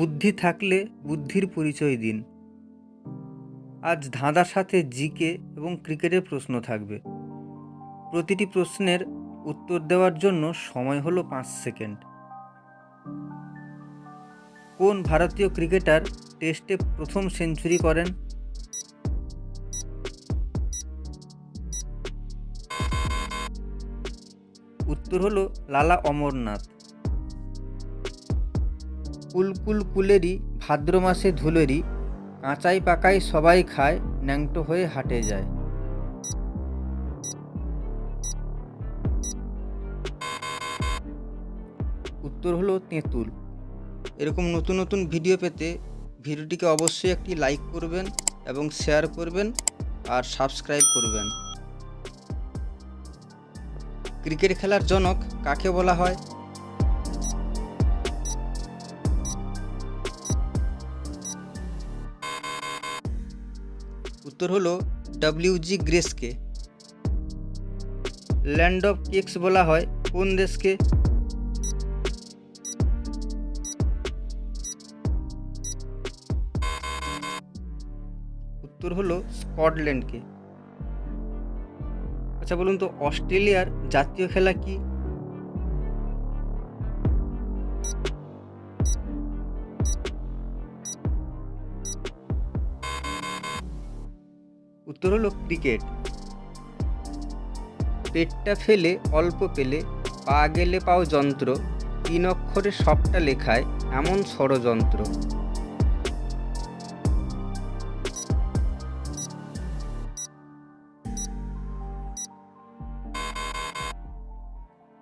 বুদ্ধি থাকলে বুদ্ধির পরিচয় দিন। আজ ধাঁধার সাথে জিকে এবং ক্রিকেটের প্রশ্ন থাকবে। প্রতিটি প্রশ্নের উত্তর দেওয়ার জন্য সময় হলো পাঁচ সেকেন্ড। কোন ভারতীয় ক্রিকেটার টেস্টে প্রথম সেঞ্চুরি করেন? উত্তর হলো লালা অমরনাথ। কুলকুল কুলেরই ভাদ্র মাসে ধুলেরই, কাঁচাই পাকাই সবাই খায়, ন্যাংটো হয়ে হাটে যায়। উত্তর হলো তেঁতুল। এরকম নতুন নতুন ভিডিও পেতে ভিডিওটিকে অবশ্যই একটি লাইক করবেন এবং শেয়ার করবেন আর সাবস্ক্রাইব করবেন। ক্রিকেট খেলার জনক কাকে বলা হয়? উত্তর হলো ডব্লিউজি গ্রেসকে ল্যান্ড অফ কেক্স বলা হয়, কোন দেশকে? উত্তর হলো স্কটল্যান্ডকে। আচ্ছা বলুন তো, অস্ট্রেলিয়ার জাতীয় খেলা কি? উত্তর হলো ক্রিকেট পেটটা ফেলে, অল্প পেলে, পা গেলে পাও যন্ত্র, তিন অক্ষরে সবটা লেখায় এমন ষড়যন্ত্র।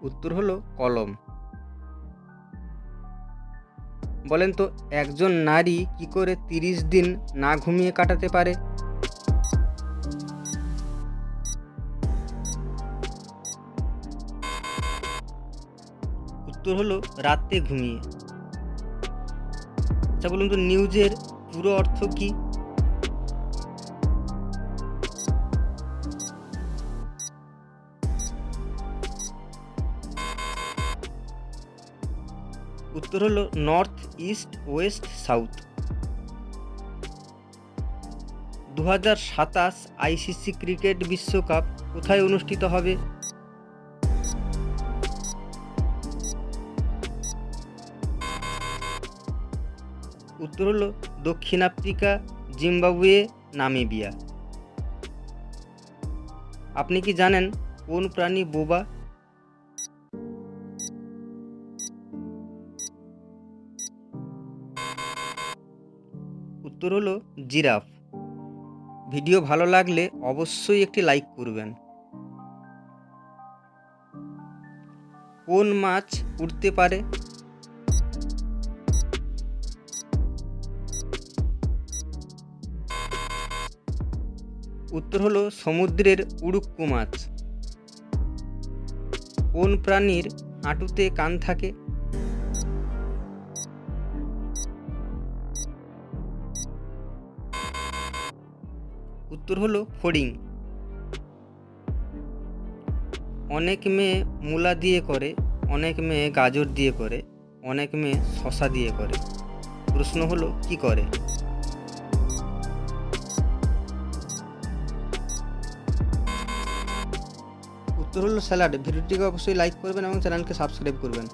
উত্তর হলো কলম। বলেন তো, একজন নারী কি করে তিরিশ দিন না ঘুমিয়ে কাটাতে পারে? উত্তর হলো রাতে ঘুমিয়ে। আচ্ছা বলুন তো নিউজের পুরো অর্থ কি? উত্তর হলো নর্থ, ইস্ট, ওয়েস্ট, সাউথ। দু হাজার সাতাশ আইসিসি ক্রিকেট বিশ্বকাপ কোথায় অনুষ্ঠিত হবে? উত্তর হলো দক্ষিণ আফ্রিকা, জিম্বাবুয়ে, নামিবিয়া। আপনি কি জানেন কোন প্রাণী বোবা? উত্তর হলো জিরাফ। ভিডিও ভালো লাগলে অবশ্যই একটি লাইক করবেন। কোন মাছ উঠতে পারে? উত্তর হলো সমুদ্রের উড়ুক্কু মাছ। কোন প্রাণীর হাঁটুতে কান থাকে? উত্তর হলো ফড়িং। অনেক মেয়ে মূলা দিয়ে করে, অনেক মেয়ে গাজর দিয়ে করে, অনেক মেয়ে শশা দিয়ে করে। প্রশ্ন হলো, কি করে? উত্তর স্যালাড। ভিডিওটিকে অবশ্যই লাইক করবেন এবং চ্যানেলকে সাবস্ক্রাইব করবেন।